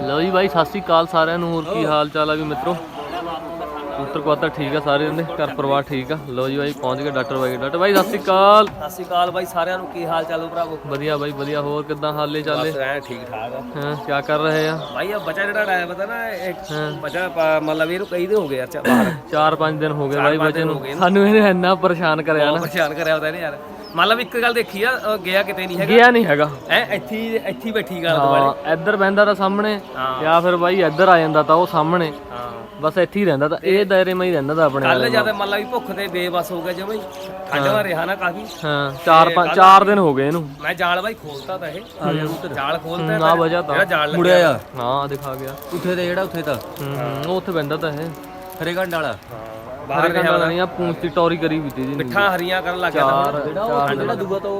ਲਓ ਜੀ ਬਾਈ ਸਤਿ ਸ੍ਰੀ ਅਕਾਲ ਸਾਰਿਆਂ ਨੂੰ। ਹੋਰ ਕੀ ਹਾਲ ਚਾਲ ਆ ਵੀ ਮਿੱਤਰੋ? ਪੁੱਤਰ ਕੁਆਤਾ ਠੀਕ ਆ ਸਾਰਿਆਂ ਦੇ ਘਰ ਪਰਿਵਾਰ ਠੀਕ ਆ। ਲਓ ਜੀ ਬਾਈ ਪਹੁੰਚ ਗਏ ਡਾਕਟਰ ਬਾਈ। ਡਾਕਟਰ ਬਾਈ ਸਤਿ ਸ੍ਰੀ ਅਕਾਲ। ਸਤਿ ਸ਼੍ਰੀ ਅਕਾਲ ਬਾਈ ਸਾਰਿਆਂ ਨੂੰ ਕੀ ਹਾਲ ਚਾਲ ਹੋ ਭਰਾਵੋ? ਵਧੀਆ ਬਾਈ ਵਧੀਆ। ਹੋਰ ਕਿਦਾਂ ਹਾਲੇ ਚਾਲੇ ਬਸ ਐ ਠੀਕ ਠਾਕ ਆ। ਹਾਂ ਕੀ ਕਰ ਰਹੇ ਆ? ਬਾਈ ਆ ਬੱਚਾ ਜਿਹੜਾ ਲਾਇਆ ਪਤਾ ਨਾ ਇੱਕ ਬੱਚਾ ਪ- ਮਤਲਬ ਇਹਨੂੰ ਕਈ ਦਿਨ ਹੋ ਗਏ ਯਾਰ ਚ- ਬਾਹਰ। 4-5 ਦਿਨ ਹੋ ਗਏ ਬਾਈ ਬੱਚੇ ਨੂੰ। ਸਾਨੂੰ ਇਹਨੇ ਇੰਨਾ ਪਰੇਸ਼ਾਨ ਕਰਿਆ ਨਾ। ਪਰੇਸ਼ਾਨ ਕਰਿਆ ਉਹਦਾ ਇਹਨੇ ਯਾਰ। ਮਤਲਬ ਇੱਕ ਗੱਲ ਦੇਖੀ ਆ ਅ, ਗਿਆ ਕਿਤੇ ਨਹੀਂ ਹੈਗਾ। ਗਿਆ ਨਹੀਂ ਹੈਗਾ। ਐ ਇੱਥੇ ਹੀ- ਇੱਥੇ ਹੀ ਬੈਠੀ ਗੱਲ ਦੁਆਲੇ ਹਾਂ ਇੱਧਰ ਬਹਿੰਦਾ ਤਾਂ ਸਾਹਮਣੇ ਹਾਂ। ਜਾਂ ਫਿਰ ਬਾਈ ਇੱਧਰ ਆ ਜਾਂਦਾ ਤਾਂ ਉਹ ਸਾਹਮਣੇ। ਹਾਂ। ਬਸ ਇੱਥੇ ਹੀ ਰਹਿੰਦਾ ਤਾਂ ਇਹ ਦਾਇਰੇ ਮੈਂ ਹੀ ਰਹਿੰਦਾ ਤਾਂ ਆਪਣੇ ਕੱਲ ਜਦ ਮਤਲਬ ਵੀ ਭੁੱਖ ਤੇ ਬੇਬਸ ਹੋ ਗਿਆ ਜਮਈ ਠੰਡ ਮਾ ਰਿਹਾ ਨਾ ਕਾਫੀ। ਹਾਂ 4-5 4 ਦਿਨ ਹੋ ਗਏ ਇਹਨੂੰ। ਮੈਂ ਜਾਲ ਬਾਈ ਖੋਲਤਾ ਤਾਂ ਇਹ। ਜਾਲ ਖੋਲਤਾ ਨਾ ਵਜਾ ਤਾਂ। ਜਾਲ ਲੱਗਿਆ। ਆ। ਹਾਂ ਦਿਖਾ ਗਿਆ। ਉੱਥੇ ਤੇ ਜਿਹੜਾ ਉੱਥੇ ਤਾਂ। ਹੂੰ ਹੂੰ, ਉਹ ਉੱਥੇ ਬਹਿੰਦਾ ਤਾਂ ਇਹ। ਹਰੇਗੰਡ ਵਾਲਾ। ਹਾਂ, ਬਾਹਰ ਕਹਿੰਦਾ ਨਹੀਂ ਆ ਪੂੰਛ ਦੀ ਟੌਰੀ ਕਰੀ ਵੀ ਦੀ ਮਿੱਠਾ ਹਰੀਆਂ ਕਰਨ ਲੱਗ ਗਿਆ ਚਾਰ ਤਾਂ ਜਿਹੜਾ ਦੂਆ ਤੋਂ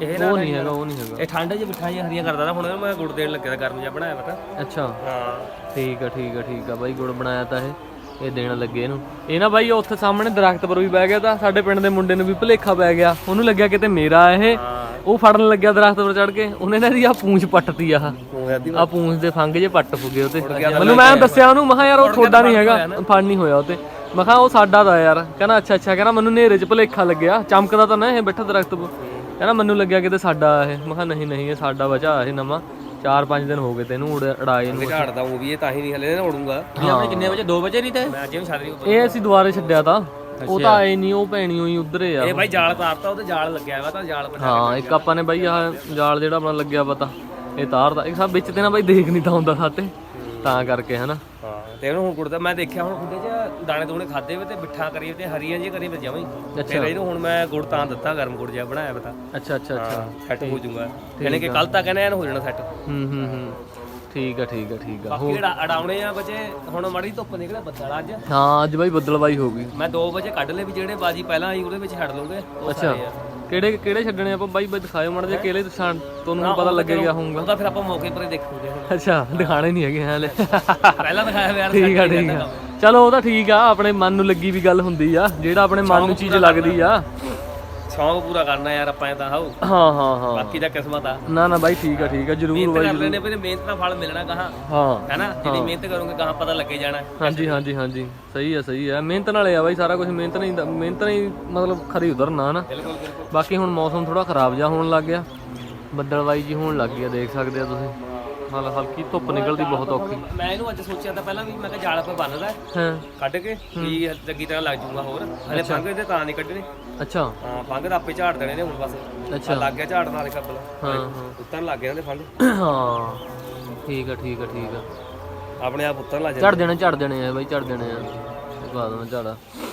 ਇਹ ਨਾ ਉਹ ਨਹੀਂ ਹੈਗਾ ਉਹ ਨਹੀਂ ਹੈਗਾ। ਇਹ ਠੰਡ 'ਚ ਮਿੱਠਾ ਜਿਹੀਆਂ ਹਰੀਆਂ ਕਰਦਾ ਤਾਂ ਹੁਣ ਮੈਂ ਗੁੜ ਦੇਣ ਲੱਗਿਆ ਤਾਂ ਗਰਮ ਜਿਹਾ ਬਣਾਇਆ ਪਤਾ ਅੱਛਾ। ਹਾਂ। ਠੀਕ ਆ ਠੀਕ ਆ ਠੀਕ ਆ ਬਾਈ ਗੁੜ ਬਣਾਇਆ ਤਾਂ ਇਹ। ਇਹ ਦੇਣ ਲੱਗੇ ਇਹਨੂੰ। ਇਹ ਨਾ ਬਾਈ ਉੱਥੇ ਸਾਹਮਣੇ ਦਰਖਤ ਪਰ ਵੀ ਬਹਿ ਗਿਆ ਤਾਂ। ਸਾਡੇ ਪਿੰਡ ਦੇ ਮੁੰਡੇ ਨੂੰ ਵੀ ਭੁਲੇਖਾ ਪੈ ਗਿਆ। ਉਹਨੂੰ ਲੱਗਿਆ ਕਿਤੇ ਮੇਰਾ ਇਹ। ਉਹ ਫੜਨ ਲੱਗਿਆ ਦਰਖਤ ਪਰ ਚੜ ਕੇ। ਉਹਨੇ ਨਾ ਇਹਦੀ ਆ ਪੂੰਛ ਪੱਟਤੀ ਆ ਆ ਪੂੰਛ ਦੇ ਫੰਗ ਜੇ ਪੱਟ ਫੁਗੇ ਉਹਤੇ। ਮੈਨੂੰ ਮੈਂ ਦੱਸਿਆ ਉਹਨੂੰ ਮੈਂ ਕਿਹਾ ਯਾਰ ਉਹ ਤੁਹਾਡਾ ਨਹੀਂ ਹੈਗਾ। ਫੜ ਨਹੀਂ ਹੋਇਆ ਉਹਤੇ। ਮੈਂ ਕਿਹਾ ਉਹ ਸਾਡਾ ਦਾ ਯਾਰ। ਕਹਿੰਦਾ ਅੱਛਾ ਅੱਛਾ। ਕਹਿੰਦਾ ਮੈਨੂੰ ਨੇਰੇ 'ਚ ਭੁਲੇਖਾ ਲੱਗਿਆ। ਚਮਕਦਾ ਤਾਂ ਨਾ ਇਹ ਬੈਠਾ ਦਰਖਤ ਕਹਿੰਦਾ ਮੈਨੂੰ ਲੱਗਿਆ ਕਿਤੇ ਸਾਡਾ ਇਹ। ਮੈਂ ਕਿਹਾ ਨਹੀਂ ਨਹੀਂ ਇਹ ਸਾਡਾ ਬਚਾ ਇਹ ਨਵਾਂ। 4-5 ਦਿਨ ਹੋ ਗਏ ਤੈਨੂੰ ਉੜ ਅੜਾਏ ਨੂੰ ਝਾੜਦਾ ਉਹ ਵੀ ਇਹ ਤਾਂ ਹੀ ਨਹੀਂ ਹਲੇ ਨਾ ਉੜੂਗਾ। ਇਹ ਆਪਣੇ ਕਿੰਨੇ ਵਜੇ? 2 ਵਜੇ ਨਹੀਂ ਤੇ? ਮੈਂ ਅੱਜ ਵੀ ਛੱਡ ਰਹੀ ਇਹ ਅਸੀਂ ਦੁਬਾਰੇ ਛੱਡਿਆ ਤਾਂ। ਉਹ ਤਾਂ ਆਏ ਨਹੀਂ ਉਹ ਭੈਣੀ ਹੋਈ ਉਧਰੇ ਆ। ਇਹ ਬਾਈ ਜਾਲ ਤਾਰਤਾ ਉਹਦੇ ਜਾਲ ਲੱਗਿਆ ਵਾ ਤਾਂ ਜਾਲ ਬਣਾ ਹਾਂ ਇੱਕ ਆਪਾਂ ਨੇ ਬਾਈ ਆਹ ਜਾਲ ਜਿਹੜਾ ਆਪਣਾ ਲੱਗਿਆ ਪਤਾ ਇਹ ਤਾਰਦਾ। ਇੱਕ ਸਭ ਵਿੱਚ ਤੇ ਨਾ ਬਾਈ ਦੇਖ ਨਹੀਂ ਤਾਂ ਹੁੰਦਾ ਸਾਤੇ ਤਾਂ। ਕਰਕੇ ਹਨਾ। ਹਾਂ ਤੇ ਇਹਨੂੰ ਹੁਣ ਗੁੜਦਾ ਮੈਂ ਦੇਖਿਆ ਹੁਣ ਖੁੱਡੇ 'ਚ ਦਾਣੇ ਦੋਣੇ ਖਾਦੇ ਵੇ ਤੇ ਮਿੱਠਾ ਕਰੀ ਤੇ ਹਰੀਆਂ ਜੀ ਕਰੀ ਜਮਾਂ ਹੀ। ਫਿਰ ਇਹਨੂੰ ਹੁਣ ਮੈਂ ਗੁੜ ਤਾਂ ਦਿੱਤਾ ਗਰਮ ਗੁੜ ਜਿਹਾ ਬਣਾਇਆ ਪਤਾ ਅੱਛਾ ਅੱਛਾ ਅੱਛਾ। ਸੈੱਟ ਹੋ ਜਾਊਗਾ। ਯਾਨੀ ਕਿ ਕੱਲ ਤੱਕ ਇਹਨੇ ਹੋ ਜਾਣਾ ਸੈੱਟ ਹੂੰ ਹੂੰ ਹੂੰ। ਠੀਕ ਆ ਠੀਕ ਆ ਠੀਕ ਆ। ਬਾਕੀ ਜਿਹੜਾ ਅੜਾਉਣੇ ਆ ਬੱਚੇ ਹੁਣ ਮੜੀ ਧੁੱਪ ਨਿਕਲਿਆ ਬੱਦਲ ਅੱਜ। ਹਾਂ ਅੱਜ ਬਾਈ ਬੱਦਲਵਾਈ ਹੋ ਗਈ। ਮੈਂ 2 ਵਜੇ ਕੱਢ ਲਏ ਵੀ ਜਿਹੜੇ ਬਾਜੀ ਪਹਿਲਾਂ ਆਈ ਉਹਦੇ ਵਿੱਚ ਛੱਡ ਲਓਗੇ ਅੱਛਾ। ਕਿਹੜੇ ਕਿਹੜੇ ਛੱਡਣੇ ਆਪਾਂ? ਬਾਈ ਬਾਈ ਦਿਖਾਇਓ ਮੜ ਜੇ ਕੇਲੇ ਦਿਖਾਣ ਤੁਹਾਨੂੰ ਪਤਾ ਲੱਗੇਗਾ ਹੋਊਗਾ। ਉਹਦਾ ਫਿਰ ਆਪਾਂ ਮੌਕੇ ਪਰ ਦੇਖੂਗੇ। ਅੱਛਾ ਦਿਖਾਣੇ ਨਹੀਂ ਹੈਗੇ ਹਾਲੇ ਪਹਿਲਾਂ ਦਿਖਾਇਆ ਯਾਰ ਠੀਕ ਆ ਠੀਕ ਆ। ਚਲੋ ਉਹ ਤਾਂ ਠੀਕ ਆ ਆਪਣੇ ਮਨ ਨੂੰ ਲੱਗੀ ਵੀ ਗੱਲ ਹੁੰਦੀ ਆ ਜਿਹੜਾ ਆਪਣੇ ਮਨ ਨੂੰ ਚੀਜ਼ ਲੱਗਦੀ ਆ। ਸ਼ੌਂਕ ਪੂਰਾ ਕਰਨਾ ਯਾਰ ਆਪਾਂ ਤਾਂ ਹਾਉ ਹਾਂ ਹਾਂ ਹਾਂ। ਬਾਕੀ ਦਾ ਕਿਸਮਤ ਆ। ਨਾ ਨਾ ਬਾਈ ਠੀਕ ਆ ਠੀਕ ਆ ਜਰੂਰ ਬਾਈ ਲੈਣੇ ਫਿਰ ਮਿਹਨਤ ਦਾ ਫਲ ਮਿਲਣਾ ਕਹਾਂ ਹਾਂ। ਹੈਨਾ? ਜਿਹੜੀ ਮਿਹਨਤ ਕਰੋਗੇ ਕਹਾਂ ਪਤਾ ਲੱਗੇ ਜਾਣਾ। ਹਾਂਜੀ ਹਾਂਜੀ ਹਾਂਜੀ। ਸਹੀ ਆ ਸਹੀ ਆ। ਮਿਹਨਤ ਨਾਲੇ ਆ ਬਾਈ ਸਾਰਾ ਕੁਝ ਮਿਹਨਤ ਨਹੀਂ ਮਿਹਨਤ ਨਹੀਂ ਮਤਲਬ ਖਰੀ ਉਧਰਨਾ ਨਾ ਬਿਲਕੁਲ ਬਿਲਕੁਲ। ਬਾਕੀ ਹੁਣ ਮੌਸਮ ਥੋੜਾ ਖਰਾਬ ਜਿਹਾ ਹੋਣ ਲੱਗ ਗਿਆ। ਬੱਦਲਵਾਈ ਜੀ ਹੋਣ ਲੱਗ ਗਿਆ ਦੇਖ ਸਕਦੇ ਆ ਤੁਸੀਂ। ਮਤਲਬ ਹਲਕੀ ਧੁੱਪ ਨਿਕਲਦੀ ਬਹੁਤ ਔਖੀ। ਮੈਂ ਇਹਨੂੰ ਅੱਜ ਸੋਚਿਆ ਤਾਂ ਪਹਿਲਾਂ ਵੀ ਮੈਂ ਕਿਹਾ ਜਾਲ ਪੇ ਬੰਨਦਾ ਹਾਂ। ਕੱਢ ਕੇ ਵੀ ਚੰਗੀ ਤਰ੍ਹਾਂ ਲੱਗ ਜੂਗਾ ਹੋਰ। ਹਲੇ ਫੰਗ ਇਹਦੇ ਤਾਂ ਨਹੀਂ ਕੱਢਣੇ। ਅੱਛਾ। ਹਾਂ ਫੰਗ ਤਾਂ ਆਪੇ ਝਾੜ ਦੇਣੇ ਨੇ ਹੁਣ ਬਸ। ਅੱਛਾ। ਲੱਗ ਗਿਆ ਝਾੜਨ ਵਾਲੇ ਕੱਬਲ ਹਾਂ ਹਾਂ। ਉੱਤਰ ਲੱਗ ਗਏ ਨੇ ਫੰਗ ਹਾਂ। ਠੀਕ ਆ ਠੀਕ ਆ ਠੀਕ ਆ। ਆਪਣੇ ਆਪ ਉੱਤਰ ਲੱਗ ਝੜ ਦੇਣੇ ਝੜ ਦੇਣੇ ਆ ਬਾਈ ਝੜ ਦੇਣੇ ਆ। ਪਾ ਦੇਣਾ ਝਾੜਾ। ਜਾਂਦੇ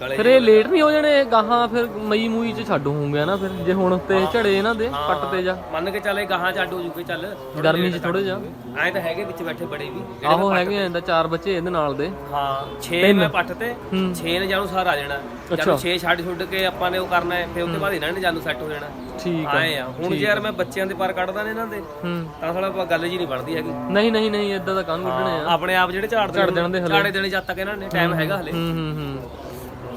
ਗਲੇ ਫਿਰ ਇਹ ਲੇਟ ਨਹੀਂ ਹੋ ਜਾਣੇ ਗਾਹਾਂ ਫਿਰ ਮਈ ਮੂਈ ਚ ਛੱਡ ਹੋਊਗਾ ਨਾ ਫਿਰ ਜੇ ਹੁਣ ਤੇ ਝੜੇ ਇਹਨਾਂ ਦੇ ਪੱਟ ਤੇ ਜਾ। ਮੰਨ ਕੇ ਚੱਲੇ ਗਾਹਾਂ ਛੱਡ ਹੋ ਜੂਗੇ ਚੱਲ ਗਰਮੀ ਚ ਥੋੜੇ ਜਾ। ਐਂ ਤਾਂ ਹੈਗੇ ਵਿੱਚ ਬੈਠੇ ਬੜੇ ਵੀ ਆਹੋ ਹੈਗੇ ਤਾਂ। ਚਾਰ ਬੱਚੇ ਇਹਦੇ ਨਾਲ ਦੇ। ਹਾਂ 6 ਮੈਂ ਪੱਟ ਤੇ 6 ਨੇ ਜਾਨੂੰ ਸਾਰ ਆ ਜਾਣਾ। ਜਦੋਂ 6 ਛੱਡ ਛੁੱਡ ਕੇ ਆਪਾਂ ਨੇ ਉਹ ਕਰਨਾ ਹੈ ਫਿਰ ਤੋਂ ਬਾਅਦ ਇਹਨਾਂ ਨੇ ਜਾਨੂੰ ਸੈੱਟ ਹੋ ਜਾਣਾ। ਠੀਕ ਆਏ ਆ। ਹੁਣ ਜੇ ਯਾਰ ਮੈਂ ਬੱਚਿਆਂ ਦੇ ਪਰ ਕੱਢਦਾ ਨੇ ਇਹਨਾਂ ਦੇ ਤਾਂ ਸਾਲਾ ਆਪਾਂ ਗੱਲ ਜੀ ਨਹੀਂ ਬਣਦੀ ਹੈਗੀ। ਨਹੀਂ ਨਹੀਂ ਨਹੀਂ ਇਦਾਂ ਦਾ ਕੰਨ ਉੱਡਣੇ ਆ ਆਪਣੇ ਆਪ ਜਿਹੜੇ ਝਾੜ ਝੜ ਦੇਣ ਦੇ ਹਲੇ। ਝਾੜੇ ਦੇਣੇ ਜਦ ਤੱਕ ਇਹਨਾਂ ਨੇ ਟਾਈਮ ਹੈਗਾ ਹਲੇ। ਹੂੰ ਹੂੰ ਹੂੰ।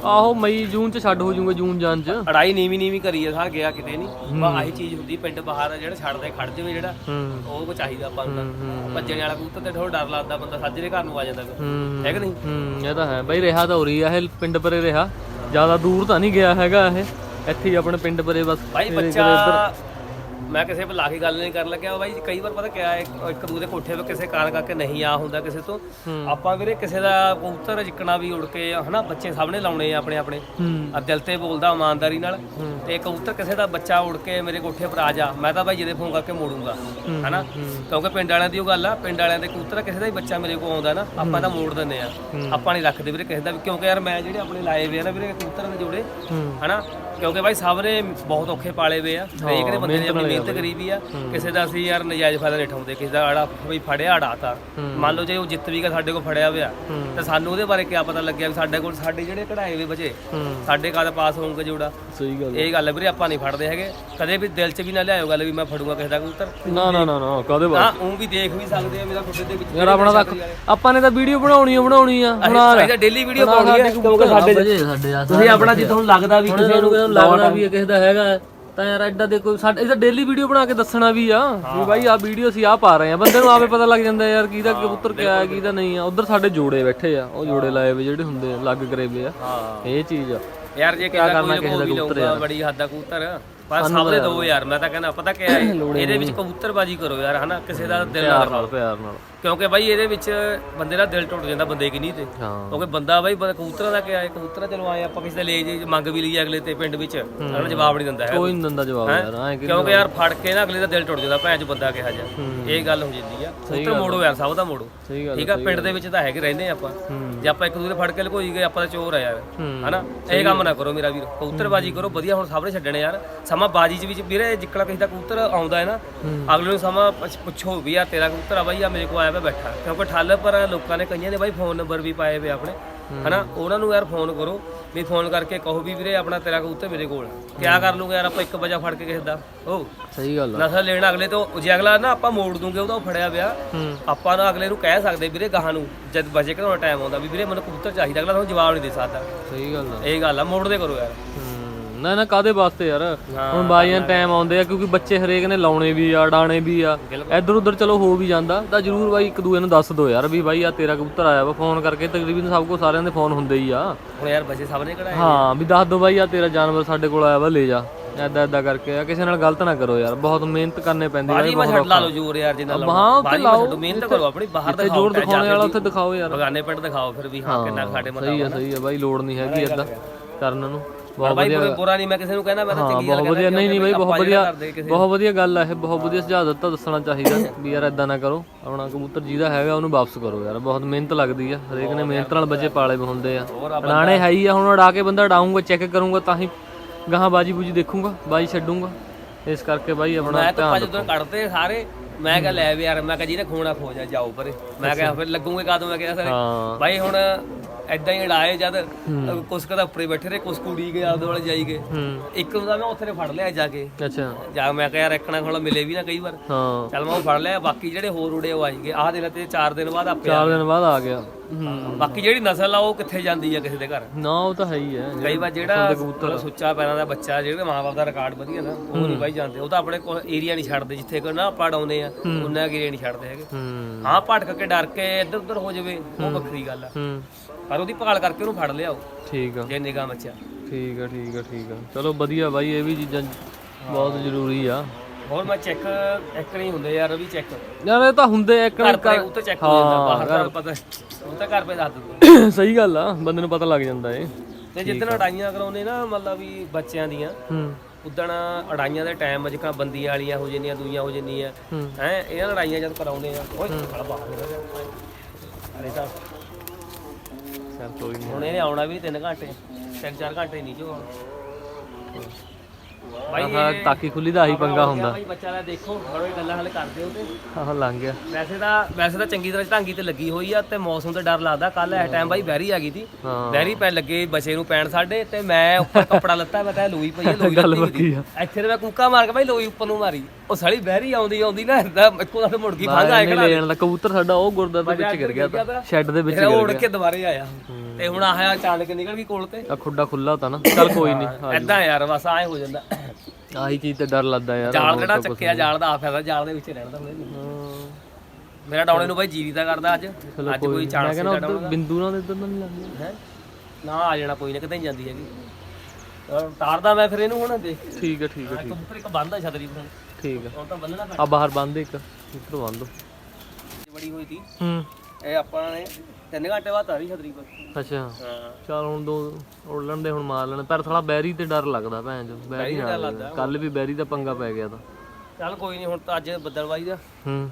ਆਹੋ ਮਈ ਜੂਨ ਚ ਛੱਡ ਹੋ ਜਾਊਗਾ ਜੂਨ ਜਾਨ ਚ। ਅੜਾਈ ਨੀਵੀਂ ਨੀਵੀਂ ਕਰੀ ਆ ਸਾ ਗਿਆ ਕਿਤੇ ਨਹੀਂ ਬਾ ਆਹੀ ਚੀਜ਼ ਹੁੰਦੀ ਪਿੰਡ ਬਾਹਰ ਜਿਹੜਾ ਛੱਡਦੇ ਖੜ ਜਾਵੇ ਜਿਹੜਾ ਹੂੰ। ਉਹ ਕੋ ਚਾਹੀਦਾ ਆਪਾਂ ਨੂੰ ਭੱਜਣ ਵਾਲਾ ਕਬੂਤਰ ਤੇ ਥੋੜਾ ਡਰ ਲੱਗਦਾ ਬੰਦਾ ਸਾਜਰੇ ਘਰ ਨੂੰ ਆ ਜਾਂਦਾ ਗਾ। ਹੂੰ ਹੈ। ਕਿ ਨਹੀਂ? ਹੂੰ ਇਹ ਤਾਂ ਹੈ। ਬਈ ਰਿਹਾ ਤਾਂ ਹੋ ਰਹੀ ਆ ਇਹ ਪਿੰਡ ਪਰੇ ਰਿਹਾ। ਜ਼ਿਆਦਾ ਦੂਰ ਤਾਂ ਨਹੀਂ ਗਿਆ ਹੈਗਾ ਇਹ। ਇੱਥੇ ਹੀ ਆਪਣੇ ਪਿੰਡ ਪਰੇ ਬਸ। ਭਾਈ ਮੇਰੇ ਬੱਚਾ ਮੈਂ ਕਿਸੇ ਪਰ ਲਾ ਕੇ ਗੱਲ ਨਹੀਂ ਕਰਨ ਲੱਗਿਆ। ਬਾਈ ਕਈ ਵਾਰ ਪਤਾ ਕਿਆ ਹੈ ਇੱਕ ਦੂਜੇ ਕੋਠੇ 'ਤੇ ਕਿਸੇ ਕਾਰਨ ਕਰਕੇ ਨਹੀਂ ਆ ਹੁੰਦਾ ਕਿਸੇ ਤੋਂ। ਆਪਾਂ ਵੀਰੇ ਕਿਸੇ ਦਾ ਕਬੂਤਰ ਜਿੱਕਣਾ ਵੀ ਉੜ ਕੇ ਹਨਾ ਬੱਚੇ ਸਾਹਮਣੇ ਲਾਉਣੇ ਆ ਆਪਣੇ ਆਪਣੇ। ਆ ਦਿਲ ਤੇ ਬੋਲਦਾ ਇਮਾਨਦਾਰੀ ਨਾਲ। ਤੇ ਕਬੂਤਰ ਕਿਸੇ ਦਾ ਬੱਚਾ ਉੜ ਕੇ ਮੇਰੇ ਕੋਠੇ ਪਰ ਆ ਜਾ ਮੈਂ ਤਾਂ ਬਾਈ ਜਿਹਦੇ ਫੋਨ ਕਰਕੇ ਮੋੜੂੰਗਾ ਹਨਾ। ਕਿਉਂਕਿ ਪਿੰਡ ਵਾਲਿਆਂ ਦੀ ਉਹ ਗੱਲ ਆ ਪਿੰਡ ਵਾਲਿਆਂ ਦੇ ਕਬੂਤਰ ਕਿਸੇ ਦਾ ਹੀ ਬੱਚਾ ਮੇਰੇ ਕੋਲ ਆਉਂਦਾ ਨਾ ਆਪਾਂ ਤਾਂ ਮੋੜ ਦਿੰਦੇ ਆ। ਆਪਾਂ ਨਹੀਂ ਰੱਖਦੇ ਵੀਰੇ ਕਿਸੇ ਦਾ ਵੀ ਕਿਉਂਕਿ ਯਾਰ ਮੈਂ ਜਿਹੜੇ ਆਪਣੇ ਲਾਏ ਵੇ ਆ ਨਾ ਵੀਰੇ ਕਬੂਤਰਾਂ ਦੇ ਜੋੜੇ ਹਨਾ। ਕਿਉਂਕਿ ਬਾਈ ਸਭ ਨੇ ਬਹੁਤ ਔਖੇ ਪਾਲੇ ਵੇ ਆ ਹਰੇਕ ਬੰਦੇ ਨੇ ਆਪਣੀ ਮਿਹਨਤ ਕਰੀ ਵੀ ਆ ਕਿਸੇ ਦਾ ਅਸੀਂ ਯਾਰ ਨਜਾਇਜ਼ ਫਾਇਦਾ ਨਹੀਂ ਉਠਾਉਂਦੇ। ਕਿਸੇ ਦਾ ਆੜਾ ਵੀ ਫੜਿਆ ਆੜਾਤਾ ਮੰਨ ਲਓ ਜੇ ਉਹ ਜਿੱਤ ਵੀ ਗਿਆ ਸਾਡੇ ਕੋਲ ਫੜਿਆ ਹੋਇਆ ਤੇ ਸਾਨੂੰ ਉਹਦੇ ਬਾਰੇ ਕੀ ਪਤਾ ਲੱਗਿਆ ਵੀ ਸਾਡੇ ਕੋਲ ਸਾਡੇ ਜਿਹੜੇ ਕਢਾਏ ਵੇ ਬਚੇ ਸਾਡੇ ਕਦ ਪਾਸ ਹੋਊਗਾ ਜੋੜਾ? ਸਹੀ ਗੱਲ ਇਹ ਗੱਲ ਹੈ ਵੀਰੇ ਆਪਾਂ ਨਹੀਂ ਫੜਦੇ ਹੈਗੇ। ਕਦੇ ਵੀ ਦਿਲ 'ਚ ਵੀ ਨਾ ਲਿਆਇਓ ਗੱਲ ਵੀ ਮੈਂ ਫੜੂੰਗਾ ਕਿਸੇ ਦਾ ਕਬੂਤਰ। ਨਾ ਨਾ ਨਾ ਨਾ ਕਾਦੇ ਬਾਤ ਹਾਂ ਉਹ ਵੀ ਦੇਖ ਵੀ ਸਕਦੇ ਆ ਮੇਰਾ ਖੁਦ ਦੇ ਵਿੱਚ ਯਾਰ ਆਪਣਾ ਤਾਂ ਆਪਾਂ ਨੇ ਤਾਂ ਵੀਡੀਓ ਬਣਾਉਣੀ ਓ ਬਣਾਉਣੀ ਆ। ਹੁਣ ਆ ਤਾਂ ਡੇਲੀ ਵੀਡੀਓ ਪਾਉਣੀ ਕਿਉਂਕਿ ਸਾਡੇ ਸਾਡੇ ਆ ਤੁਸੀਂ ਆਪਣਾ ਜੇ ਤੁਹਾਨੂੰ ਲੱਗਦਾ ਵੀ ਕਿਸੇ ਨੂੰ ਲੱਗਦਾ ਵੀ ਇਹ ਕਿਸੇ ਦਾ ਹੈਗਾ। ਤਾਂ ਯਾਰ ਐਡਾ ਦੇ ਕੋਈ ਸਾਡੇ ਇਹਦਾ ਡੇਲੀ ਵੀਡੀਓ ਬਣਾ ਕੇ ਦੱਸਣਾ ਵੀ ਆ। ਵੀ ਬਾਈ ਆ ਵੀਡੀਓ ਅਸੀਂ ਆ ਪਾ ਰਹੇ ਆ। ਬੰਦੇ ਨੂੰ ਆਪੇ ਪਤਾ ਲੱਗ ਜਾਂਦਾ ਯਾਰ ਕਿਹਦਾ ਕਬੂਤਰ ਕਿਆ ਹੈ ਕਿਹਦਾ ਨਹੀਂ ਆ। ਉਧਰ ਸਾਡੇ ਜੋੜੇ ਬੈਠੇ ਆ। ਉਹ ਜੋੜੇ ਲਾਏ ਵੇ ਜਿਹੜੇ ਹੁੰਦੇ ਆ ਲੱਗ ਕਰੇ ਵੇ ਆ ਇਹ ਚੀਜ਼ ਆ। ਯਾਰ ਜੇ ਕਿਹਦਾ ਕਰਨਾ ਕੋਈ ਕਿਸੇ ਦਾ ਕੋ ਵੀ ਕਬੂਤਰ ਲਊਗਾ ਬੜੀ ਹੱਦ ਦਾ ਕਬੂਤਰ। ਪਰ ਸਭ ਦੇ ਦੋ ਯਾਰ ਮੈਂ ਤਾਂ ਕਹਿੰਦਾ ਪਤਾ ਕੀ ਹੈ? ਇਹਦੇ ਵਿੱਚ ਕਬੂਤਰਬਾਜੀ ਕਰੋ ਯਾਰ ਹਨਾ? ਕਿਸੇ ਦਾ ਦਿਲ ਨਾਲ ਪਿਆਰ ਨਾਲ। ਕਿਉਂਕਿ ਬਾਈ ਇਹਦੇ ਵਿੱਚ ਬੰਦੇ ਦਾ ਦਿਲ ਟੁੱਟ ਜਾਂਦਾ ਬੰਦੇ ਕਿ ਨਹੀਂ ਤੇ ਕਿਉਂਕਿ ਬੰਦਾ ਬਾਈ ਕਬੂਤਰਾਂ ਦਾ ਕੀ ਹੈ ਕਬੂਤਰਾਂ ਚਲੋ ਆਏ ਆਪਾਂ ਕਿਸੇ ਦੇ ਲੈ ਜੇ ਮੰਗ ਵੀ ਲਈ ਅਗਲੇ ਤੇ ਪਿੰਡ ਵਿੱਚ। ਅਗਲਾ ਜਵਾਬ ਨਹੀਂ ਦਿੰਦਾ ਹੈ ਕੋਈ ਨਹੀਂ ਦਿੰਦਾ ਜਵਾਬ ਯਾਰ ਕਿਉਂਕਿ ਯਾਰ ਫੜ ਕੇ ਨਾ ਅਗਲੇ ਦਾ ਦਿਲ ਟੁੱਟ ਜਾਂਦਾ ਭੈਣ ਚ ਬੰਦਾ ਕਿਹਾ ਜਾ ਇਹ ਗੱਲ ਹੋ ਜਾਂਦੀ ਆ। ਕਬੂਤਰ ਮੋੜੋ ਯਾਰ ਸਭ ਦਾ ਮੋੜੋ। ਠੀਕ ਆ ਪਿੰਡ ਦੇ ਵਿੱਚ ਤਾਂ ਹੈਗੇ ਰਹਿੰਦੇ ਆ ਆਪਾਂ। ਜੇ ਆਪਾਂ ਇੱਕ ਦੂਜੇ ਫੜ ਕੇ ਲਕੋਈ ਗਏ ਆਪਾਂ ਤਾਂ ਚੋਰ ਆ ਯਾਰ। ਹਨਾ? ਇਹ ਕੰਮ ਨਾ ਕਰੋ ਮੇਰਾ ਵੀਰ। ਕਬੂਤਰਬਾਜੀ ਕਰੋ ਵਧੀਆ ਹੁਣ ਸਾਹਮਣੇ ਛੱਡਣੇ ਯਾਰ। ਸਮਾਂ ਬਾਜੀ ਚ ਵਿੱਚ ਵੀਰੇ ਜਿੱਕਲਾ ਕਿਸੇ ਦਾ ਕਬੂਤਰ ਆਉਂਦਾ ਹੈ ਨਾ ਅਗਲੇ ਨੂੰ ਸਮਾਂ ਪੁੱਛ- ਪੁੱਛੋ ਵੀ ਯਾਰ ਤੇਰਾ ਕਬੂਤਰ ਆ ਬਾਈ ਆ ਮੇਰੇ ਕੋਲ ਆਇਆ ਪਿਆ ਬੈਠਾ। ਕਿਉਂਕਿ ਠੱਲ ਪਰ ਲੋਕਾਂ ਨੇ ਕਈਆਂ ਨੇ ਬਾਈ ਫੋਨ ਨੰਬਰ ਵੀ ਪਾਏ ਵੇ ਆਪਣੇ। ਹਨਾ? ਉਹਨਾਂ ਨੂੰ ਯਾਰ ਫੋਨ ਕਰੋ। ਵੀ ਫੋਨ ਕਰਕੇ ਕਹੋ ਵੀ ਵੀਰੇ ਆਪਣਾ ਤੇਰਾ ਕਬੂਤਰ ਮੇਰੇ ਕੋਲ ਕਿਆ ਕਰ ਲੂਗੇ ਯਾਰ? ਆਪਾਂ ਇੱਕ ਵਜਾ ਫੜ ਕੇ ਕਿਸੇ ਦਾ। ਉਹ ਸਹੀ ਗੱਲ ਆ। ਨਸਲ ਲੈਣ ਅਗਲੇ ਤੋਂ ਜੇ ਅਗਲਾ ਨਾ ਆਪਾਂ ਮੋੜ ਦੂੰਗੇ ਉਹਦਾ ਉਹ ਫੜਿਆ ਪਿਆ। ਆਪਾਂ ਨਾ ਅਗਲੇ ਨੂੰ ਕਹਿ ਸਕਦੇ ਵੀਰੇ ਗਾਹਾਂ ਨੂੰ ਜਦ ਬਜੇ ਘਰੋਂ ਟਾਈਮ ਆਉਂਦਾ ਵੀ ਵੀਰੇ ਮੈਨੂੰ ਕਬੂਤਰ ਚਾਹੀਦਾ ਅਗਲਾ ਤੁਹਾਨੂੰ ਜਵਾਬ ਨਹੀਂ ਦੇ ਸਕਦਾ। ਸਹੀ ਗੱਲ ਆ। ਇਹ ਗੱਲ ਆ ਮੋੜਦੇ ਕਰੋ ਯਾਰ। ਨਾ ਨਾ ਕਾਦੇ ਵਾਸਤੇ ਯਾਰ? ਹੁਣ ਬਾਈਆਂ ਟਾਈਮ ਆਉਂਦੇ ਆ ਕਿਉਂਕਿ ਬੱਚੇ ਹਰੇਕ ਨੇ ਲਾਉਣੇ ਵੀ ਆ ਡਾਣੇ ਵੀ ਆ। ਇੱਧਰ ਉੱਧਰ ਚਲੋ ਹੋ ਵੀ ਜਾਂਦਾ। ਤਾਂ ਜਰੂਰ ਬਾਈ ਇੱਕ ਦੂਏ ਨੂੰ ਦੱਸ ਦਿਓ ਯਾਰ ਵੀ ਬਾਈ ਆ ਤੇਰਾ ਕਬੂਤਰ ਆਇਆ ਵਾ ਫੋਨ ਕਰਕੇ। ਤਕਰੀਬਨ ਸਭ ਕੋ ਸਾਰਿਆਂ ਦੇ ਫੋਨ ਹੁੰਦੇ ਹੀ ਆ। ਹੁਣ ਯਾਰ ਬੱਚੇ ਸਭ ਨੇ ਕਢਾਏ। ਹਾਂ ਵੀ ਦੱਸ ਦਿਓ ਬਾਈ ਆ ਤੇਰਾ ਜਾਨਵਰ ਸਾਡੇ ਕੋਲ ਆਇਆ ਵਾ ਲੈ ਜਾ। ਐਦਾਂ ਐਦਾਂ ਕਰਕੇ ਆ। ਕਿਸੇ ਨਾਲ ਗਲਤ ਨਾ ਕਰੋ ਯਾਰ। ਬਹੁਤ ਮਿਹਨਤ ਕਰਨੀ ਪੈਂਦੀ ਹੈ ਮੈਂ ਛੱਡ ਲਾ ਲਓ ਜੋਰ ਯਾਰ ਜਿੰਨਾ ਲਾਉਣਾ। ਹਾਂ ਬਾਜੀ ਲਾਓ। ਮਿਹਨਤ ਕਰੋ ਆਪਣੀ ਬਾਹਰ ਦਿਖਾਓ ਜੋਰ ਦਿਖਾਉਣੇ ਵਾਲਾ ਉੱਥੇ ਦਿਖਾਓ ਯਾਰ। ਬਗਾਨੇ ਪਿੰਡ ਦਿਖਾਓ ਫਿਰ ਵੀ ਹਾਂ ਕਿੰਨਾ ਸਾਡੇ ਮਤਲਬ ਸਹੀ ਆ ਸਹੀ ਆ। ਬਾਈ ਲੋੜ ਨਹੀਂ ਹੈਗੀ ਏਦਾਂ ਕਰਨ ਨੂੰ। ਬਹੁਤ ਬਾਈ ਬੁਰਾ ਨਹੀਂ ਮੈਂ ਕਿਸੇ ਨੂੰ ਕਹਿੰਦਾ ਮੈਂ ਤਾਂ ਚੰਗੀ ਗੱਲ ਬਹੁਤ ਵਧੀਆ। ਨਹੀਂ ਨਹੀਂ ਬਾਈ ਬਹੁਤ ਵਧੀਆ। ਬਹੁਤ ਵਧੀਆ ਗੱਲ ਆ ਇਹ ਬਹੁਤ ਵਧੀਆ ਸੁਝਾਅ ਦਿੱਤਾ ਦੱਸਣਾ ਚਾਹੀਦਾ ਵੀ ਯਾਰ ਇਦਾਂ ਨਾ ਕਰੋ ਆਪਣਾ ਕਬੂਤਰ ਜਿਹਦਾ ਹੈਗਾ ਉਹਨੂੰ ਵਾਪਸ ਕਰੋ ਯਾਰ ਬਹੁਤ ਮਿਹਨਤ ਲੱਗਦੀ ਆ ਹਰੇਕ ਨੇ ਮਿਹਨਤ ਨਾਲ ਬੱਚੇ ਪਾਲੇ ਵੀ ਹੁੰਦੇ ਆ। ਰਾਣੇ ਹੈ ਹੀ ਆ ਹੁਣ ਉਡਾ ਕੇ ਬੰਦਾ ਉਡਾਊਂਗਾ ਚੈੱਕ ਕਰੂੰਗਾ ਤਾਂ ਹੀ ਗਾਹਾਂ ਬਾਜੀ ਬੂਜੀ ਦੇਖੂੰਗਾ ਬਾਜੀ ਛੱਡੂੰਗਾ। ਇਸ ਕਰਕੇ ਬਾਈ ਆਪਣਾ ਮੈਂ ਤਾਂ ਕੱਢਦੇ ਸਾਰੇ ਮੈਂ ਕਿਹਾ ਲੈ ਵੀ ਯਾਰ ਮੈਂ ਕਿਹਾ ਜਿਹਨੇ ਖੋਣਾ ਖੋ ਜਾ ਜਾਓ ਪਰੇ। ਮੈਂ ਕਿਹਾ ਫਿਰ ਲੱਗੂਗੇ ਕਦੋਂ ਮੈਂ ਕਿਹਾ ਸਾਰੇ ਬਾਈ ਹੁਣ ਐਦਾਂ ਹੀ ਉਡਾਏ ਜਦ ਕੁਛ ਕਦਾ ਉੱਪਰੇ ਬੈਠੇ ਰਹੇ ਕੁਛ ਕੁੜੀ ਗਏ ਆਪਦੇ ਵਾਲੇ ਜਾਈ ਗਏ। ਇੱਕ ਨੂੰ ਤਾਂ ਮੈਂ ਉੱਥੇ ਫੜ ਲਿਆ ਜਾ ਕੇ। ਅੱਛਾ। ਜਾ ਮੈਂ ਕਿਹਾ ਯਾਰ ਇੱਕਣਾ ਕੋਲ ਮਿਲੇ ਵੀ ਨਾ ਕਈ ਵਾਰ। ਹਾਂ। ਚੱਲ ਮੈਂ ਉਹ ਫੜ ਲਿਆ ਬਾਕੀ ਜਿਹੜੇ ਹੋਰ ਉੜੇ ਉਹ ਆਈ ਗਏ। ਆਹ ਦੇ ਤੇ 4 ਦਿਨ ਬਾਅਦ ਆਪੇ ਆ ਚਾਰ ਦਿਨ ਬਾਅਦ ਆ ਗਿਆ। ਬਾਕੀ ਜਿਹੜੀ ਨਸਲ ਆ ਉਹ ਕਿੱਥੇ ਜਾਂਦੀ ਆ ਕਿਸੇ ਦੇ ਘਰ? ਨਾ ਉਹ ਤਾਂ ਹੈ ਹੀ ਹੈ ਕਈ ਵਾਰ ਜਿਹੜਾ ਸੁੱਚਾ ਪੈਰਾਂ ਦਾ ਬੱਚਾ ਜਿਹੜੇ ਮਾਂ-ਬਾਪ ਦਾ ਰਿਕਾਰਡ ਵਧੀਆ ਨਾ ਉਹ ਨਹੀਂ ਬਾਈ ਜਾਂਦੇ। ਉਹ ਤਾਂ ਆਪਣੇ ਏਰੀਆ ਨਹੀਂ ਛੱਡਦੇ ਜਿੱਥੇ ਕੋ ਨਾ ਪੜ ਆਉਂਦੇ ਆ ਉਹਨਾਂ ਏਰੀਆ ਨਹੀਂ ਛੱਡਦੇ ਹੈਗੇ। ਹੂੰ। ਭਟਕ ਕੇ ਡਰ ਕੇ ਇੱਧਰ ਉੱਧਰ ਹੋ ਜਾਵੇ ਉਹ ਵੱਖਰੀ ਗੱਲ ਆ। ਪਰ ਉਹਦੀ ਭਾਲ ਕਰਕੇ ਉਹਨੂੰ ਫੜ ਲਿਆਓ। ਠੀਕ ਆ। ਜੇ ਨਿਗਾਹ ਬੱਚਾ ਠੀਕ ਆ ਠੀਕ ਆ ਠੀਕ ਆ। ਚਲੋ ਵਧੀਆ ਬਾਈ ਇਹ ਵੀ ਚੀਜ਼ਾਂ ਬਹੁਤ ਜ਼ਰੂਰੀ ਆ। ਹੋਰ ਮੈਂ ਚੈੱਕ ਇੱਕ ਨਹੀਂ ਹੁੰਦੇ ਯਾਰ ਵੀ ਚੈੱਕ ਯਾਰ ਇਹ ਤਾਂ ਹੁੰਦੇ ਇੱਕ ਘਰ ਪੇ ਉੱਤੇ ਚੈੱਕ ਹੋ ਜਾਂਦਾ ਬਾਹਰ ਦਾ ਪਤਾ ਉਹ ਤਾਂ ਘਰ ਪੇ ਦੱਸ ਦਿੰਦੇ। ਸਹੀ ਗੱਲ ਆ ਬੰਦੇ ਨੂੰ ਪਤਾ ਲੱਗ ਜਾਂਦਾ ਏ ਤੇ ਜਿੱਦਣ ਅੜਾਈਆਂ ਕਰਾਉਂਦੇ ਨਾ ਮਤਲਬ ਵੀ ਬੱਚਿਆਂ ਦੀਆਂ ਹੂੰ। ਉਦਣ ਅੜਾਈਆਂ ਦੇ ਟਾਈਮ ਜਿਕਾ ਬੰਦੀਆਂ ਵਾਲੀਆਂ ਹੋ ਜਾਂਦੀਆਂ ਦੂਈਆਂ ਹੋ ਜਾਂਦੀਆਂ। ਹੂੰ। ਹੈ ਇਹਨਾਂ ਲੜਾਈਆਂ ਜਦ ਕਰਾਉਂਦੇ ਆ ਓਏ ਬਾਹਰ ਅਰੇ ਤਾਂ ਚੱਲ ਕੋਈ ਨਹੀਂ ਹੁਣ ਇਹਨੇ ਆਉਣਾ ਵੀ 3 ਘੰਟੇ 3-4 ਘੰਟੇ ਨਹੀਂ ਜੋ ਭਾਈ ਤਾਕੀ ਖੁੱਲੀ ਦਾ ਆਹੀ ਪੰਗਾ ਹੁੰਦਾ। ਭਾਈ ਬੱਚਾ ਲੈ ਦੇਖੋ ਬੜੋ ਗੱਲਾਂ ਹਲੇ ਕਰਦੇ ਹੋ ਤੇ ਆਹ ਲੰਘ ਗਿਆ। ਵੈਸੇ ਤਾਂ ਵੈਸੇ ਤਾਂ ਚੰਗੀ ਤਰ੍ਹਾਂ ਢਾਂਗੀ ਤੇ ਲੱਗੀ ਹੋਈ ਆ ਤੇ ਮੌਸਮ ਤੇ ਡਰ ਲੱਗਦਾ। ਕੱਲ ਇਸ ਟਾਈਮ ਬਾਈ ਬੈਰੀ ਆ ਗਈ ਸੀ। ਹਾਂ। ਬੈਰੀ ਪੈਣ ਲੱਗੇ ਬੱਚੇ ਨੂੰ ਪੈਣ ਸਾਡੇ ਤੇ ਮੈਂ ਉੱਪਰ ਕੱਪੜਾ ਲੱਤਾ ਮੈਂ ਤਾਂ ਲੋਈ ਪਈ ਆ, ਲੋਈ ਲੱਤੀ ਹੋਈ ਪੱਕੀ ਸੀ। ਆ। ਇੱਥੇ ਤੇ ਮੈਂ ਕੂਕਾ ਮਾਰ ਕੇ ਬਾਈ ਲੋਈ ਉੱਪਰ ਨੂੰ ਮਾਰੀ। ਉਹ ਸਾਲੀ ਬੈਰੀ ਆਉਂਦੀ ਆਉਂਦੀ ਨਾ ਏਦਾਂ ਇੱਕੋ ਦਮ ਮੁੜ ਗਈ ਫੰਗ ਆਏ ਇਹਨੇ ਲੈ ਜਾਣ ਦਾ ਕਬੂਤਰ ਸਾਡਾ ਉਹ ਗੁਰਦਾ ਦੇ ਵਿੱਚ ਗਿਰ ਗਿਆ ਤਾਂ ਸ਼ੈੱਡ ਦੇ ਵਿੱਚ ਗਿਰ ਉੜ ਕੇ ਦੁਬਾਰੇ ਆਇਆ। ਤੇ ਹੁਣ ਆਇਆ ਅਚਾਨਕ ਨਿਕਲ ਗਈ ਕੋਲ ਤੇ। ਆ ਖੁੱਡਾ ਖੁੱਲਾ ਤਾਂ ਨਾ ਚੱਲ ਕੋਈ ਨਹੀਂ ਏਦਾਂ ਯਾਰ ਬਸ ਐ ਹੋ ਜਾਂਦਾ। ਆਹੀ ਚੀਜ਼ ਤੇ ਡਰ ਲੱਗਦਾ ਯਾਰ ਜਾਲ ਜਿਹੜਾ ਚੱਕਿਆ ਜਾਲ ਦਾ ਆ ਫਾਇਦਾ ਜਾਲ ਦੇ ਵਿੱਚ ਰਹਿਣ ਦਾ। ਮੇਰਾ ਡਾਉਣੇ ਨੂੰ ਬਾਈ ਜੀਰੀ ਦਾ ਕਰਦਾ ਅੱਜ। ਅੱਜ ਕੋਈ। ਚਾਂਸ ਨਹੀਂ ਕਹਿੰਦਾ ਉੱਧਰ ਬਿੰਦੂ ਨਾਲ ਤਾਂ ਨਹੀਂ ਲੱਗਦੀ। ਹੈ? ਨਾ ਆ ਜਾਣਾ ਕੋਈ ਨਾ ਕਿਤੇ ਨਹੀਂ ਜਾਂਦੀ ਹੈਗੀ। ਤਾਰਦਾ ਮੈਂ ਫਿਰ ਇਹਨੂੰ ਹੁਣ ਦੇਖ। ਠੀਕ ਹੈ ਠੀਕ ਹੈ ਠੀਕ ਕਬੂਤਰ ਇੱਕ ਬੰਦ ਛਤਰੀ ਪਰ ਠੀਕ ਹੈ ਹੁਣ ਤਾਂ ਬੰਨਣਾ ਆ ਬਾਹਰ ਬੰਦ ਇੱਕ ਇੱਧਰ ਬੰਦ ਦੋ। ਪੈਂਦੀ ਬੜੀ ਹੋਈ ਸੀ ਹੂੰ। ਇਹ ਆਪਾਂ ਨੇ 3 ਘੰਟੇ ਬਾਅਦ ਤਾਰੀ ਛਤਰੀ ਪਰ ਅੱਛਾ। ਹਾਂ। ਚਲ ਹੁਣ ਦੋ ਉੜ ਲੈਣ ਦੇ ਹੁਣ ਮਾਰ ਲੈਣ। ਪਰ ਥੋੜਾ ਬੈਰੀ ਤੇ ਡਰ ਲੱਗਦਾ ਭੈਣ ਚੋ ਬੈਰੀ ਨਾਲ ਕੱਲ ਵੀ ਬੈਰੀ ਦਾ ਪੰਗਾ ਪੈ ਗਿਆ ਤਾਂ। ਚੱਲ ਕੋਈ ਨਹੀਂ ਹੁਣ ਤਾਂ ਅੱਜ ਬੱਦਲਵਾਈ ਦਾ। ਹੂੰ।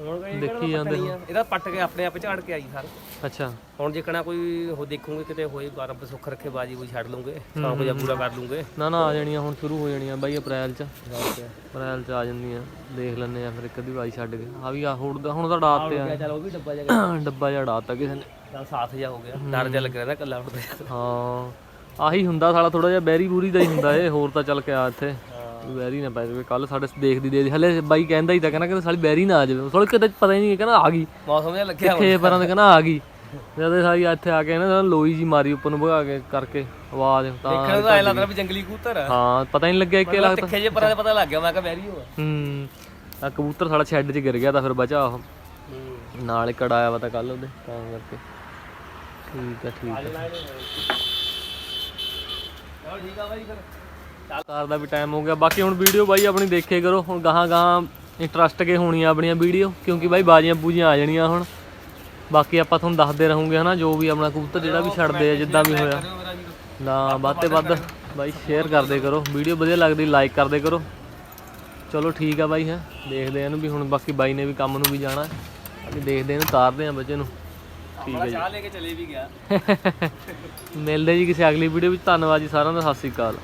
ਹੁਣ ਦੇਖੀ ਜਾਂਦੇ ਇਹਦਾ ਪੱਟ ਕੇ ਆਪਣੇ ਆਪ ਝਾੜ ਕੇ ਆਈ ਸਰ। ਅੱਛਾ। ਹੁਣ ਜੇਕਣਾ ਕੋਈ ਹੋ ਦੇਖੂਗੇ ਕਿਤੇ ਹੋਏ ਰੱਬ ਸੁੱਖ ਰੱਖੇ ਬਾਜੀ ਕੋਈ ਛੱਡ ਲੂੰਗੇ ਸ਼ੌਂਕ ਜਾਂ ਪੂਰਾ ਕਰ ਲੂੰਗੇ। ਨਾ ਨਾ ਆ ਜਾਣੀਆਂ ਹੁਣ ਸ਼ੁਰੂ ਹੋ ਜਾਣੀਆਂ ਬਾਈ ਅਪ੍ਰੈਲ ਚ। ਅਪ੍ਰੈਲ ਚ। ਆ ਜਾਂਦੀਆਂ ਦੇਖ ਲੈਣੇ ਆ ਫਿਰ ਇੱਕ ਅੱਧੀ ਵਾਰੀ ਛੱਡ ਕੇ। ਆ ਵੀ ਆ ਹੁਣ ਦਾ ਹੁਣ ਤਾਂ ਡਾਤ ਤੇ ਆ। ਚੱਲ ਉਹ ਵੀ ਡੱਬਾ ਜਾ ਡੱਬਾ ਜਿਹਾ ਡਾਤਾ ਕਿਸੇ ਨੇ। ਚੱਲ ਸਾਥ ਜਾ ਹੋ ਗਿਆ। ਡਰ ਜਾ ਲੱਗ ਰਿਹਾ ਨਾ ਕੱਲਾ ਉੱਠਦੇ ਹਾਂ। ਆਹੀ ਹੁੰਦਾ ਸਾਲਾ ਥੋੜਾ ਜਿਹਾ ਬੈਰੀ ਬੂਰੀ ਦਾ ਹੀ ਹੁੰਦਾ ਏ ਹੋਰ ਤਾਂ ਚੱਲ ਕੇ ਆ ਇੱਥੇ ਬੈਰੀ ਨਾ ਪੈ ਜਾਵੇ ਕੱਲ ਸਾਡੇ ਦੇਖਦੀ ਦੇ ਹਲੇ ਬਾਈ ਕਹਿੰਦਾ ਹੀ ਤਾਂ ਕਹਿੰਦਾ ਕਿ ਸਾਲੀ ਬੈਰੀ ਨਾ ਆ ਜਾਵੇ। ਥੋੜਾ ਕਿਤੇ ਪਤਾ ਹੀ ਨਹੀਂ ਕਹਿੰਦਾ ਆ ਗਈ। ਮੌਸਮ ਜਿਹਾ ਲੱਗਿਆ ਖੇ ਪਰਾਂ ਦੇ ਕਹਿੰਦਾ ਆ ਗਈ। ਜਦ ਸਾਰੀ ਇੱਥੇ ਆ ਕੇ ਨਾ ਲੋਈ ਜੀ ਮਾਰੀ ਉੱਪਰ ਨੂੰ ਭਗਾ ਕੇ ਕਰਕੇ ਆਵਾਜ਼ ਤਾਂ ਦੇਖਣ ਦਾ ਐ ਲੱਗਦਾ ਵੀ ਜੰਗਲੀ ਕਬੂਤਰ ਆ। ਹਾਂ ਪਤਾ ਹੀ ਨਹੀਂ ਲੱਗਿਆ ਕਿ ਲੱਗਦਾ। ਤਿੱਖੇ ਜੇ ਪਰਾਂ ਦੇ ਪਤਾ ਲੱਗ ਗਿਆ ਮੈਂ ਕਿਹਾ ਵੈਰੀ ਹੋ। ਹੂੰ। ਆ ਕਬੂਤਰ ਸਾਡਾ ਸ਼ੈੱਡ 'ਚ ਗਿਰ ਗਿਆ ਤਾਂ ਫਿਰ ਬਚਾ ਉਹ। ਨਾਲ ਹੀ ਕੜਾ ਆਇਆ ਵਾ ਤਾਂ ਕੱਲ ਉਹਦੇ ਤਾਂ ਕਰਕੇ। ਠੀਕ ਆ ਠੀਕ ਆ। ਚਲੋ ਠੀਕ ਆ ਬਾਈ ਫਿਰ। ਕਾਰ ਦਾ ਵੀ ਟਾਈਮ ਹੋ ਗਿਆ। ਬਾਕੀ ਹੁਣ ਵੀਡੀਓ ਬਾਈ ਆਪਣੀ ਦੇਖੇ ਕਰੋ। ਹੁਣ ਗਾਹਾਂ ਗਾਹਾਂ ਇੰਟਰਸਟ ਕੇ ਹੋਣੀਆਂ ਆਪਣੀਆਂ ਵੀਡੀਓ ਕਿਉਂਕਿ ਬਾਈ ਬਾਜੀਆਂ ਬੂਜੀਆਂ ਆ ਜਾਣੀਆਂ ਹੁਣ। ਬਾਕੀ ਆਪਾਂ ਤੁਹਾਨੂੰ ਦੱਸਦੇ ਰਹੂਗੇ ਹਨਾ ਜੋ ਵੀ ਆਪਣਾ ਕਬੂਤਰ ਜਿਹੜਾ ਵੀ ਛੱਡਦੇ ਆ ਜਿੱਦਾਂ ਵੀ ਹੋਇਆ। ਨਾ ਵੱਧ ਤੇ ਵੱਧ ਬਾਈ ਸ਼ੇਅਰ ਕਰਦੇ ਕਰੋ। ਵੀਡੀਓ ਵਧੀਆ ਲੱਗਦੀ ਲਾਈਕ ਕਰਦੇ ਕਰੋ। ਚਲੋ ਠੀਕ ਆ ਬਾਈ ਹੈ। ਦੇਖਦੇ ਆ ਇਹਨੂੰ ਵੀ ਹੁਣ ਬਾਕੀ ਬਾਈ ਨੇ ਵੀ ਕੰਮ ਨੂੰ ਵੀ ਜਾਣਾ। ਬਾਕੀ ਦੇਖਦੇ ਇਹਨੂੰ ਤਾਰਦੇ ਆ ਬੱਚੇ ਨੂੰ। ਠੀਕ ਹੈ ਜੀ। ਚਾਹ ਲੈ ਕੇ ਚਲੇ ਵੀ ਗਿਆ। ਮਿਲਦੇ ਜੀ ਕਿਸੇ ਅਗਲੀ ਵੀਡੀਓ ਵਿੱਚ। ਧੰਨਵਾਦ ਜੀ ਸਾਰਿਆਂ ਦਾ। ਸਤਿ ਸ੍ਰੀ ਅਕਾਲ।